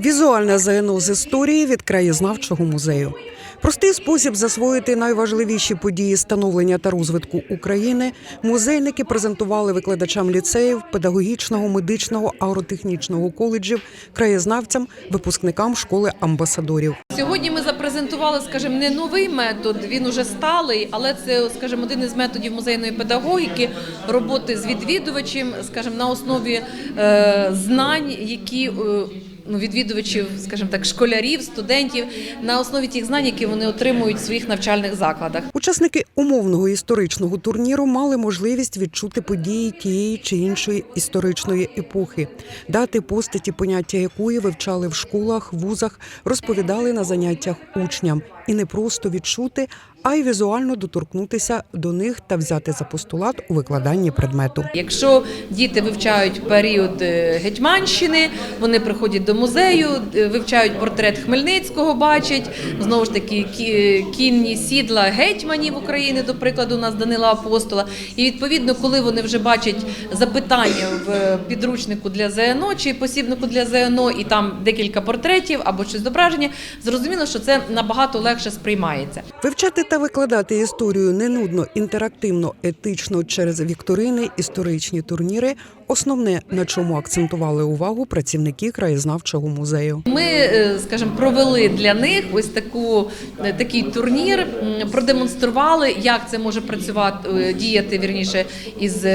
Візуальне ЗНО з історії від краєзнавчого музею. Простий спосіб засвоїти найважливіші події становлення та розвитку України. Музейники презентували викладачам ліцеїв, педагогічного, медичного, агротехнічного коледжів, краєзнавцям, випускникам школи амбасадорів. Сьогодні ми запрезентували, скажімо, не новий метод, він уже сталий, але це, скажімо, один із методів музейної педагогіки роботи з відвідувачем, скажімо, на основі е, знань, які е, ну, відвідувачів, скажімо так, школярів, студентів, на основі тих знань, які вони отримують в своїх навчальних закладах. Учасники умовного історичного турніру мали можливість відчути події тієї чи іншої історичної епохи, дати постаті, поняття якої вивчали в школах, вузах, розповідали на заняттях учням, і не просто відчути, а й візуально доторкнутися до них та взяти за постулат у викладанні предмету. Якщо діти вивчають період е, Гетьманщини, вони приходять до музею, е, вивчають портрет Хмельницького, бачать знову ж таки кі- кінні сідла гетьманів України, до прикладу, у нас Данила Апостола. І відповідно, коли вони вже бачать запитання в підручнику для ЗНО чи посібнику для ЗНО, і там декілька портретів або щось зображення, зрозуміло, що це набагато легше сприймається. Вивчати та викладати історію не нудно, інтерактивно, етично через вікторини, історичні турніри основне на чому акцентували увагу працівники краєзнавчого музею. Ми, е, скажімо, провели для них ось таку е, такий турнір, продемонстрували, як це може працювати, е, діяти вірніше із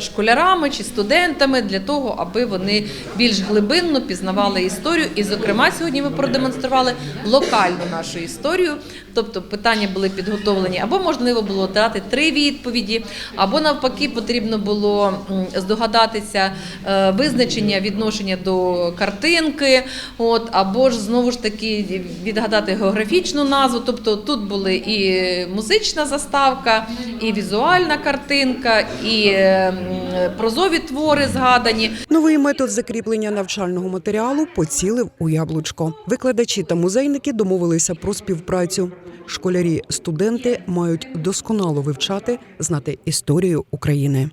школярами чи студентами для того, аби вони більш глибинно пізнавали історію. І, зокрема, сьогодні ми продемонстрували локальну нашу історію. Тобто питання були підготовлені, або можливо було дати три відповіді, або навпаки потрібно було м, здогадатися е, визначення відношення до картинки, от або ж знову ж таки відгадати географічну назву. Тобто тут були і музична заставка, і візуальна картинка, і е, прозові твори згадані. Новий метод закріплення навчального матеріалу поцілив у яблучко. Викладачі та музейники домовилися про співпрацю. Школярі, студенти мають досконало вивчати, знати історію України.